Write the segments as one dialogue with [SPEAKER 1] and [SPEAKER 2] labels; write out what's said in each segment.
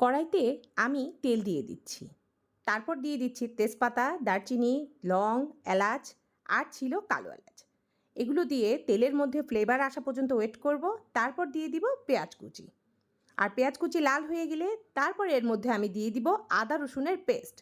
[SPEAKER 1] কড়াইতে আমি তেল দিয়ে দিচ্ছি। তারপর দিয়ে দিচ্ছি তেজপাতা, দারচিনি, লং, এলাচ আর ছিল কালো এলাচ। এগুলো দিয়ে তেলের মধ্যে ফ্লেভার আসা পর্যন্ত ওয়েট করব, তারপর দিয়ে দিব পেঁয়াজ কুচি। আর পেঁয়াজ কুচি লাল হয়ে গেলে তারপর এর মধ্যে আমি দিয়ে দিব আদা রসুনের পেস্ট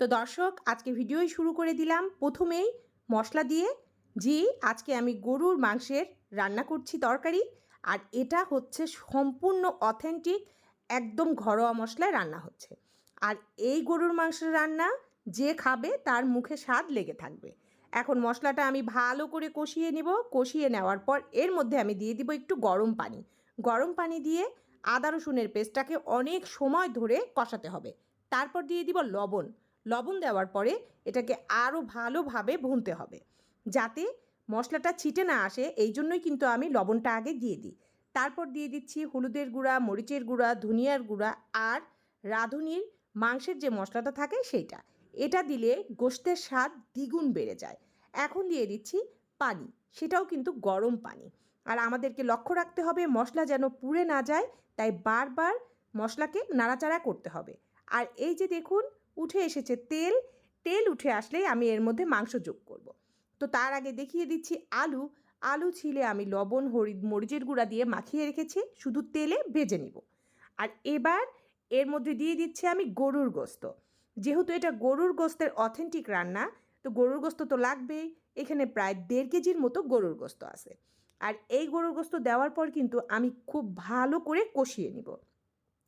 [SPEAKER 1] তো দর্শক, আজকে ভিডিওই শুরু করে দিলাম। প্রথমেই মশলা দিয়ে, জি, আজকে আমি গরুর মাংসের রান্না করছি তরকারি। আর এটা হচ্ছে সম্পূর্ণ অথেন্টিক একদম ঘরোয়া মশলায় রান্না হচ্ছে। আর এই গরুর মাংসের রান্না যে খাবে তার মুখে স্বাদ লেগে থাকবে। এখন মশলাটা আমি ভালো করে কষিয়ে নিব। কষিয়ে নেওয়ার পর এর মধ্যে আমি দিয়ে দিব একটু গরম পানি। গরম পানি দিয়ে আদা রসুনের পেস্টটাকে অনেক সময় ধরে কষাতে হবে। তারপর দিয়ে দিব লবণ। লবণ দেওয়ার পরে এটাকে আরও ভালোভাবে ভুনতে হবে। যাতে মশলাটা ছিটে না আসে, এই জন্যই কিন্তু আমি লবণটা আগে দিয়ে দিই। তারপর দিয়ে দিচ্ছি হলুদের গুঁড়া, মরিচের গুঁড়া, ধনিয়ার গুঁড়া আর রাঁধুনির মাংসের যে মশলাটা থাকে সেইটা। এটা দিলে গোস্তের স্বাদ দ্বিগুণ বেড়ে যায়। এখন দিয়ে দিচ্ছি পানি। সেটাও কিন্তু গরম পানি। আর আমাদেরকে লক্ষ্য রাখতে হবে মশলা যেন পুড়ে না যায়, তাই বারবার মশলাকে নাড়াচাড়া করতে হবে। আর এই যে দেখুন, উঠে এসেছে তেল। তেল উঠে আসলেই আমি এর মধ্যে মাংস যোগ করব। তো তার আগে দেখিয়ে দিচ্ছি আলু। আলু, ছিলে আমি লবণ, হরিদ, মরিচের গুঁড়া দিয়ে মাখিয়ে রেখেছি। শুধু তেলে ভেজে নিব। আর এবার এর মধ্যে দিয়ে দিচ্ছি আমি গরুর গোস্ত। যেহেতু এটা গরুর গোস্তের অথেন্টিক রান্না, তো গরুর গোস্ত তো লাগবেই। এখানে প্রায় দেড় কেজির মতো গরুর গোস্ত আছে। আর এই গরুর গোস্ত দেওয়ার পর কিন্তু আমি খুব ভালো করে কষিয়ে নিব।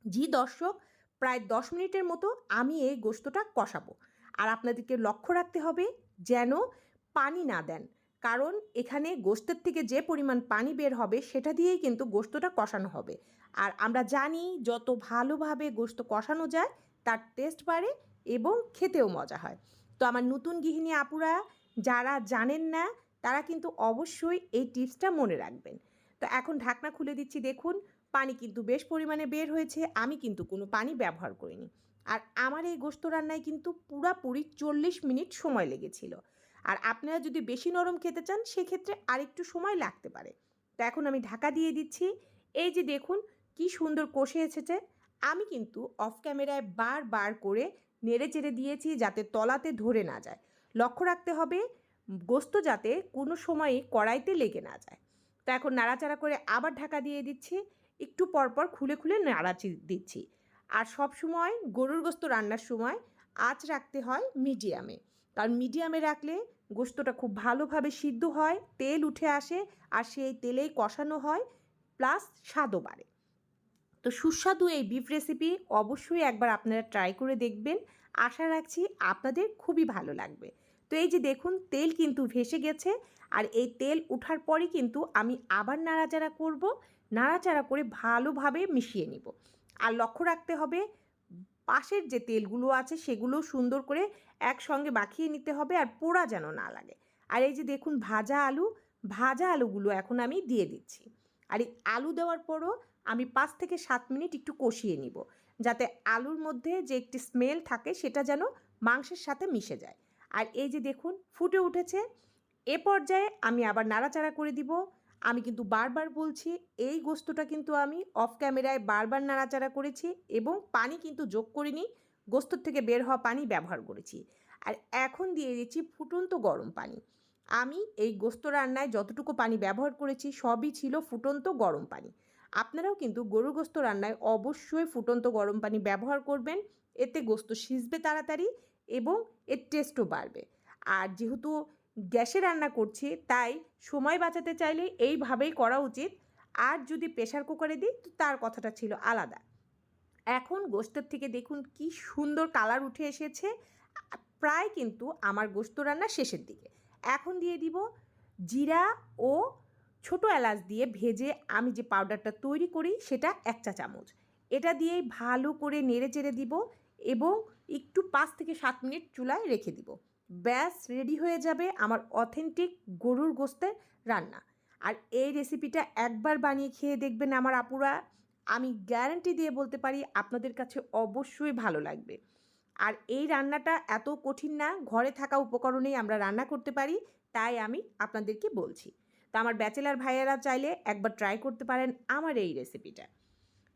[SPEAKER 1] জি দর্শক, প্রায় দশ মিনিটের মতো আমি এই গোস্তটা কষাবো। আর আপনাদেরকে লক্ষ্য রাখতে হবে যেন পানি না দেন। কারণ এখানে গোস্তের থেকে যে পরিমাণ পানি বের হবে, সেটা দিয়েই কিন্তু গোস্তটা কষানো হবে। আর আমরা জানি যত ভালোভাবে গোস্ত কষানো যায়, তার টেস্ট বাড়ে এবং খেতেও মজা হয়। তো আমার নতুন গৃহিণী আপুরা, যারা জানেন না, তারা কিন্তু অবশ্যই এই টিপসটা মনে রাখবেন। তো এখন ঢাকনা খুলে দিচ্ছি, দেখুন, পানি কিন্তু বেশ পরিমাণে বের হয়েছে, আমি কিন্তু কোনো পানি ব্যবহার করিনি। আর আমার এই গোস্ত রান্নায় কিন্তু পুরাপুরি চল্লিশ মিনিট সময় লেগেছিল। আর আপনারা যদি বেশি নরম খেতে চান, সেক্ষেত্রে আরেকটু সময় লাগতে পারে। তো এখন আমি ঢাকা দিয়ে দিচ্ছি। এই যে দেখুন, কি সুন্দর কষে এসেছে। আমি কিন্তু অফ ক্যামেরায় বার বার করে নেড়ে চেড়ে দিয়েছি যাতে তলাতে ধরে না যায়। লক্ষ্য রাখতে হবে, গোস্ত যাতে কোনো সময়ই কড়াইতে লেগে না যায়। তো এখন নাড়াচাড়া করে আবার ঢাকা দিয়ে দিচ্ছি। একটু পরপর খুলে খুলে নাড়াচি দিচ্ছি। আর সব সময় গরুর গোস্ত রান্নার সময় আঁচ রাখতে হয় মিডিয়ামে। কারণ মিডিয়ামে রাখলে গোস্তটা খুব ভালোভাবে সিদ্ধ হয়, তেল উঠে আসে আর সেই তেলেই কষানো হয় প্লাস স্বাদও বাড়ে। তো সুস্বাদু এই বিফ রেসিপি অবশ্যই একবার আপনারা ট্রাই করে দেখবেন। আশা রাখছি আপনাদের খুবই ভালো লাগবে। তো এই যে দেখুন, তেল কিন্তু ভেসে গেছে আর এই তেল ওঠার পরই কিন্তু আমি আবার নাড়াচাড়া করব। নাড়াচাড়া করে ভালোভাবে মিশিয়ে নিব। আর লক্ষ্য রাখতে হবে পাশের যে তেলগুলো আছে সেগুলো সুন্দর করে একসঙ্গে মাখিয়ে নিতে হবে আর পোড়া যেন না লাগে। আর এই যে দেখুন ভাজা আলু, ভাজা আলুগুলো এখন আমি দিয়ে দিচ্ছি। আর এই আলু দেওয়ার পরও আমি পাঁচ থেকে সাত মিনিট একটু কষিয়ে নিব, যাতে আলুর মধ্যে যে একটি স্মেল থাকে সেটা যেন মাংসের সাথে মিশে যায়। আর এই যে দেখুন ফুটে উঠেছে, এ পর্যায়ে আমি আবার নাড়াচাড়া করে দিব। আমি কিন্তু বারবার বলছি, এই গোস্তটা কিন্তু আমি অফ ক্যামেরায় বারবার নাড়াচাড়া করেছি এবং পানি কিন্তু যোগ করিনি গোস্তর থেকে বের হওয়া পানি ব্যবহার করেছি। আর এখন দিয়ে দিচ্ছি ফুটন্ত গরম পানি। আমি এই গোস্ত রান্নায় যতটুকু পানি ব্যবহার করেছি, সবই ছিল ফুটন্ত গরম পানি। আপনারাও কিন্তু গরু গোস্ত রান্নায় অবশ্যই ফুটন্ত গরম পানি ব্যবহার করবেন, এতে গোস্ত সিজবে তাড়াতাড়ি এবং এর টেস্টও বাড়বে। আর যেহেতু গ্যাসে রান্না করছি, তাই সময় বাঁচাতে চাইলে এইভাবেই করা উচিত। আর যদি প্রেশার কুকারে দিই, তো তার কথাটা ছিল আলাদা। এখন গোস্তের থেকে দেখুন কি সুন্দর কালার উঠে এসেছে। প্রায় কিন্তু আমার গোস্ত রান্না শেষের দিকে। এখন দিয়ে দিব জিরা ও ছোটো এলাচ দিয়ে ভেজে আমি যে পাউডারটা তৈরি করি, সেটা এক চা চামচ। এটা দিয়েই ভালো করে নেড়ে চেড়ে দিব এবং একটু পাঁচ থেকে সাত মিনিট চুলায় রেখে দিব। ব্যাস, রেডি হয়ে যাবে আমার অথেন্টিক গরুর গোস্তের রান্না। আর এই রেসিপিটা একবার বানিয়ে খেয়ে দেখবেন আমার আপুরা। আমি গ্যারান্টি দিয়ে বলতে পারি আপনাদের কাছে অবশ্যই ভালো লাগবে। আর এই রান্নাটা এত কঠিন না, ঘরে থাকা উপকরণেই আমরা রান্না করতে পারি, তাই আমি আপনাদেরকে বলছি। তো আমার ব্যাচেলার ভাইয়েরা চাইলে একবার ট্রাই করতে পারেন আমার এই রেসিপিটা।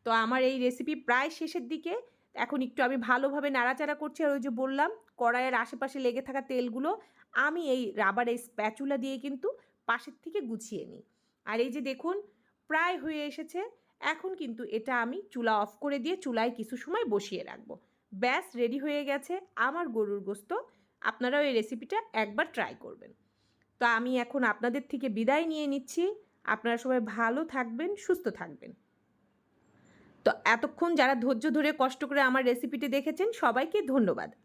[SPEAKER 1] তো আমার এই রেসিপি প্রায় শেষের দিকে, এখন একটু আমি ভালোভাবে নাড়াচাড়া করছি, আর ওই যে বললাম কড়াইয়ের আশেপাশে লেগে থাকা তেলগুলো আমি এই রাবারের স্প্যাচুলা দিয়ে কিন্তু পাশের থেকে গুছিয়ে নিই। আর এই যে দেখুন, প্রায় হয়ে এসেছে। এখন কিন্তু এটা আমি চুলা অফ করে দিয়ে চুলায় কিছু সময় বসিয়ে রাখব। ব্যাস রেডি হয়ে গেছে আমার গরুর গোস্ত। আপনারাও এই রেসিপিটা একবার ট্রাই করবেন। তো আমি এখন আপনাদের থেকে বিদায় নিয়ে নিচ্ছি। আপনারা সবাই ভালো থাকবেন, সুস্থ থাকবেন। তো এতক্ষণ যারা ধৈর্য ধরে কষ্ট করে আমার রেসিপিটি দেখেছেন, সবাইকে ধন্যবাদ।